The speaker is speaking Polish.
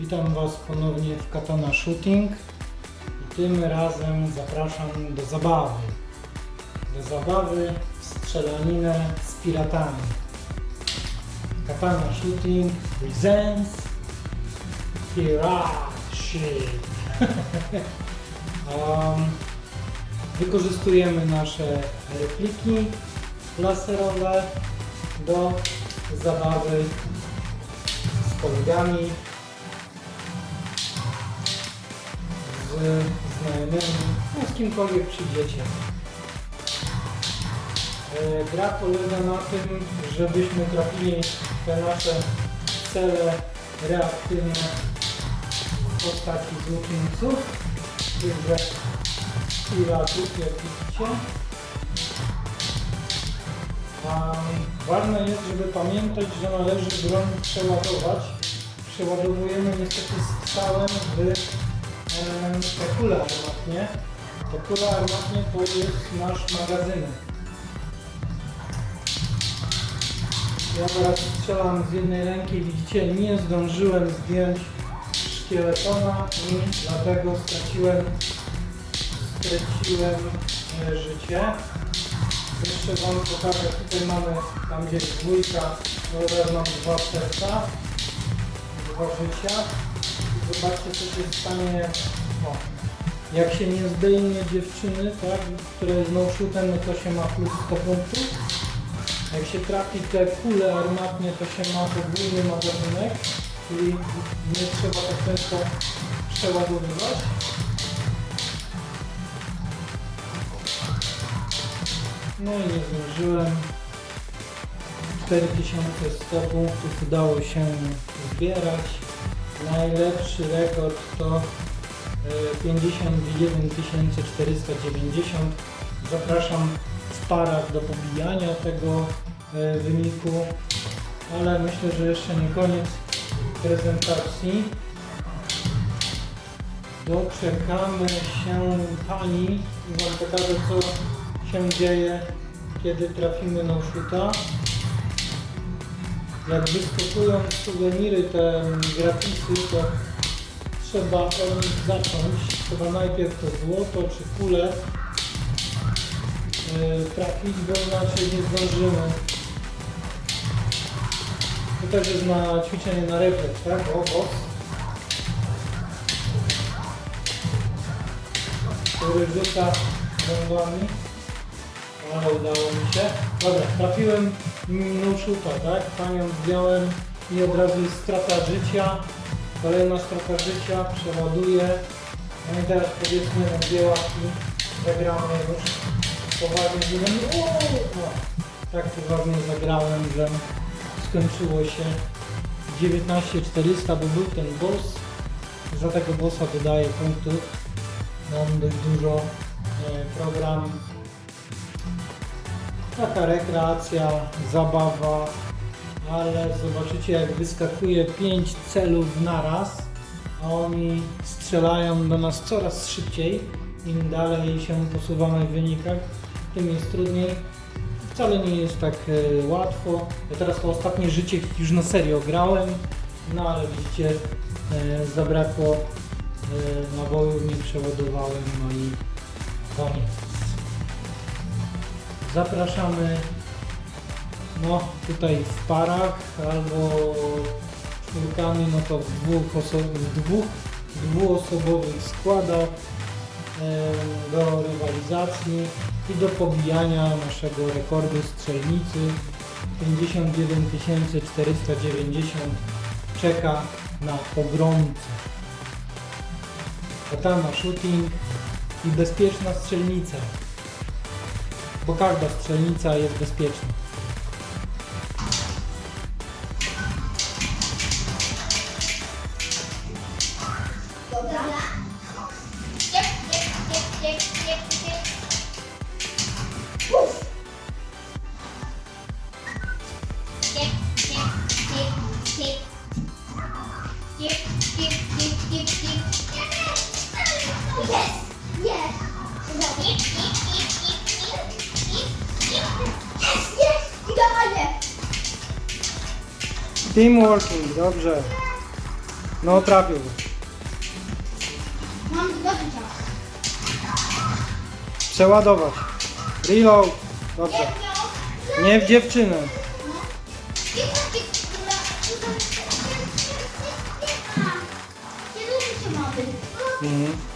Witam Was ponownie w Katana Shooting i tym razem zapraszam do zabawy. Do zabawy w strzelaninę z piratami. Katana Shooting presents Pirate Ship. um, wykorzystujemy nasze repliki laserowe do zabawy z kolegami, z znajomymi, no z kimkolwiek przyjdziecie. E, Gra polega na tym, żebyśmy trafili te nasze cele reaktywne w postaci złoczyńców, tychże piratów, jak widzicie. A ważne jest, żeby pamiętać, że należy broń przeładować. Przeładowujemy niestety strzałem w e, te kule armatnie. Te kule armatnie to jest nasz magazynek. Ja teraz strzelam z jednej ręki, widzicie, nie zdążyłem zdjąć szkieletona i dlatego straciłem, straciłem e, życie. Jeszcze Wam pokażę, tutaj mamy, tam gdzie jest dwójka, teraz mam dwa serca, dwa życia. Zobaczcie co się stanie, jak się nie zdejmie dziewczyny, tak, która jest no shootem, no to się ma plus 100 punktów. Jak się trafi te kule armatnie, to się ma podwójny magazynek, czyli nie trzeba tak często przeładowywać. No i nie zdążyłem. 4100 punktów udało się zbierać. Najlepszy rekord to e, 51 490. Zapraszam w parach do pobijania tego e, wyniku, ale myślę, że jeszcze nie koniec prezentacji. Doczekamy się pani i Wam pokażę co się dzieje, kiedy trafimy na szuta. Jak wyskakują suweniry, te gratisy, to trzeba od nich zacząć. Trzeba najpierw to złoto czy kulę yy, trafić, bo inaczej nie zdążymy. To też jest na ćwiczenie na refleks, tak? O, o. Który rzuca bombami. Ale udało mi się. Dobra, trafiłem no shoota, tak? Panią zdjąłem i od razu jest strata życia. Kolejna strata życia, przeładuję. No i teraz powiedzmy na dwie łapki zagramy już poważnie z nimi. O, o, tak poważnie zagrałem, że skończyło się 19400, bo był ten boss. Za tego bossa dodaję punktów. Mam dość dużo e, program taka rekreacja, zabawa, ale zobaczycie jak wyskakuje 5 celów naraz, a oni strzelają do nas coraz szybciej. Im dalej się posuwamy w wynikach, tym jest trudniej. Wcale nie jest tak e, łatwo. Ja teraz to ostatnie życie już na serio grałem, no ale widzicie, e, zabrakło e, naboju, nie przeładowałem, no i koniec. Zapraszamy no tutaj w parach albo czwórkami, no to w dwóch, oso- w dwóch dwuosobowych składach em, do rywalizacji i do pobijania naszego rekordu strzelnicy 51 490 czeka na pogromcę. Katana shooting i bezpieczna strzelnica bo każda strzelnica jest bezpieczna. Dobra. Jep, jep, jep, jep. Teamworking, dobrze. No trafił. Mam dwa życia. Przeładować. Reload. Dobrze. Nie w dziewczynę. Mhm.